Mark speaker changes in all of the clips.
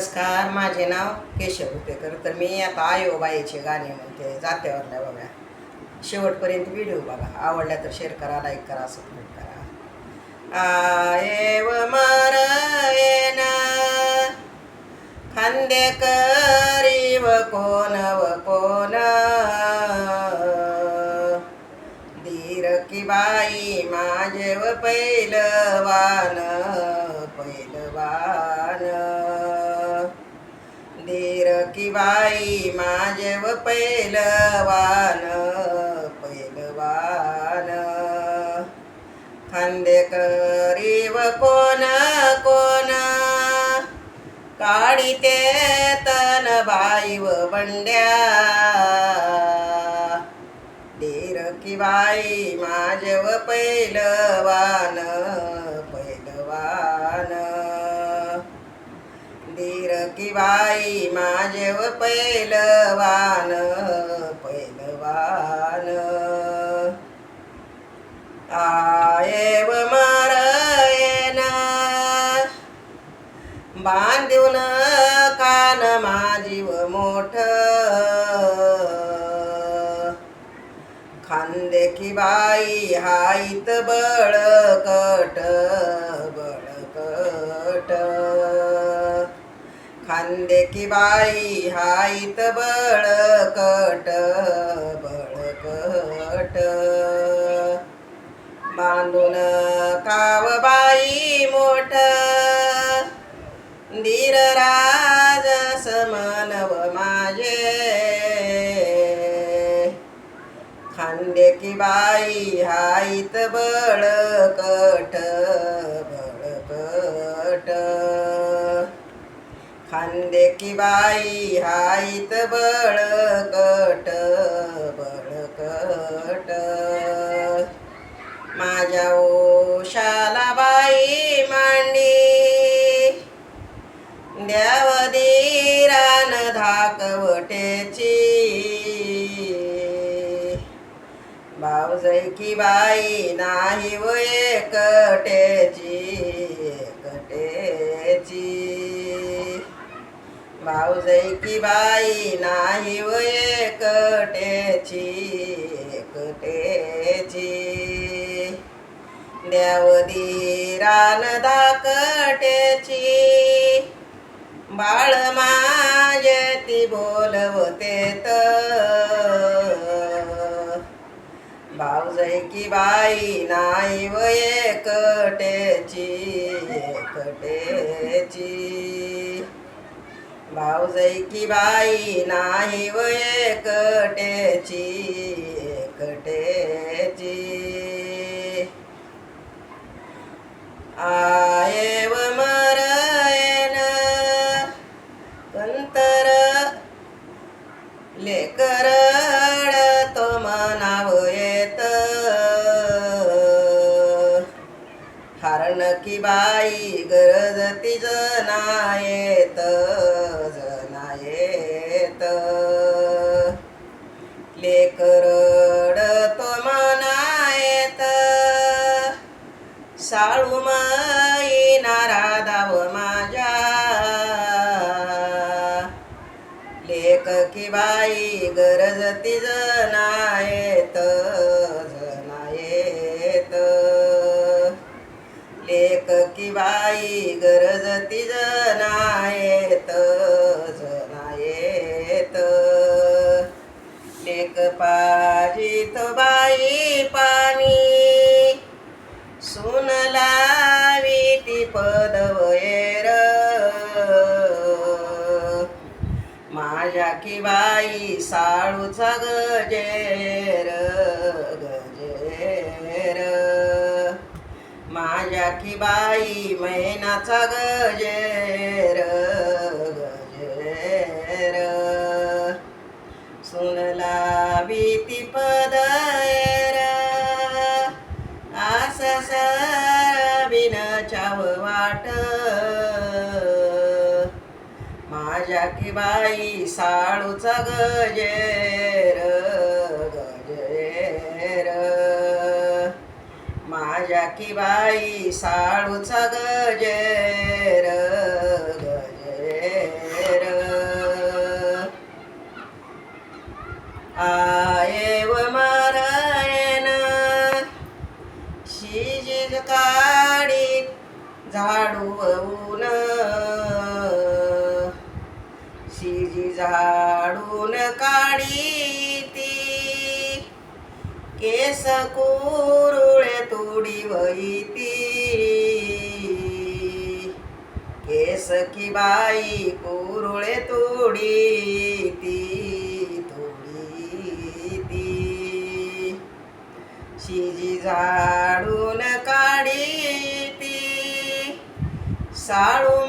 Speaker 1: नमस्कार माझे नाव केशव रुपेकर. तर मी आता आयोबाईचे गाणे म्हणते जात्यावरल्या बघा. शेवटपर्यंत व्हिडिओ बघा. आवडल्या तर शेअर करा लाईक करा सबस्क्राईब करा. आयव मार येना खांदेकरी व कोण? व कोण धीर की बाई माझे व पैलवान. बाई माझे पैलवान पैलवान. खांदे करीव कोण कोण? काढीते तन बाई व बंड्या. धीर की बाई माझे पैलवान पैलवान. धीर की बाई पैलवान पैलवान. आयव व बांधून कान माझी व मोठ. खांदे की बाई हाईत बळकट बळकट खांदे की बाई हाईत बळकट बळकट. बांधून काव बाई मोठ. धीर राज समनव माझे. खांदे की बाई हाईत बळकट खांदे की बाई हाईत बळकट बळकट. माझ्या ओशाला बाई मांडी द्यावधीरान धाकवटेची. भावजय की बाई नाही व कटेची. एकटेची भावजय बाई नाही व एकटेची एकटेची. द्यावधीरान दाकटेची बाळ मायती बोलवते भाऊजैकी की बाई नाही व एकटेची एकटेची. भावजय की बाई नाही व एकटेची एकटेची. आये व मरयन कंतर लेकरड तो मनाव येत. हरण की बाई गरज तिज जना येत येत लेकरड तो मना येत साळू माई नारादाव माझ्या. लेख की बाई गरज ती जनायत जनायत. लेख की बाई गरज ती जनायत. पाजित बाई पाणी. सुन लावी ती पदवयर माझ्या की बाई साळूचा गजेर गजेर. माझ्या की बाई मैनाचा गजेर गजेर की बाई साळूचा गजेर गजेर. माझ्या की बाई साळूचा गजेर गजेर. आएव मारायण शिजित काडीत झाडू ती. केस कुरुळे तुडी वैती. केस की बाई कुरुळे तुडी ती तुडी ती. शिजी झाडून काढीती साळू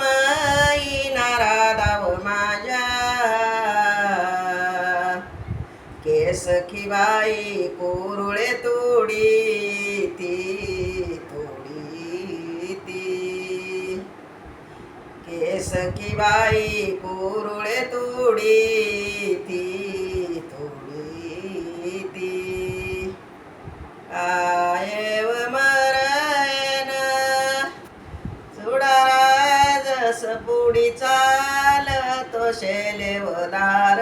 Speaker 1: सखीबाई बाई कुरुळे तोडी ती तोडी ती. के सखीबाई बाई कुरुळे तोडी ती तोडी ती. आयव मरण चुडारा जस पुढी चाल तो शेलेवदार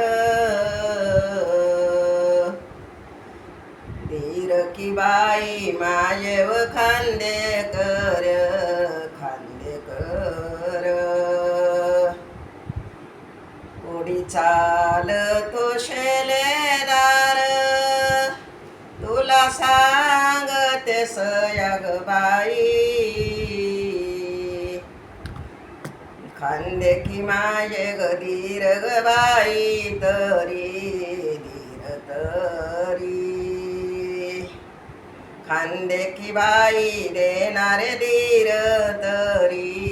Speaker 1: धीर की बाई मायव खांदे कर खांदे कर. पुढी चाल तो शेलेदार तुला सांगते सयाग बाई. खांदे की माये गधीर ग बाई तरी खांदे की बाई देणारे धीर तरी.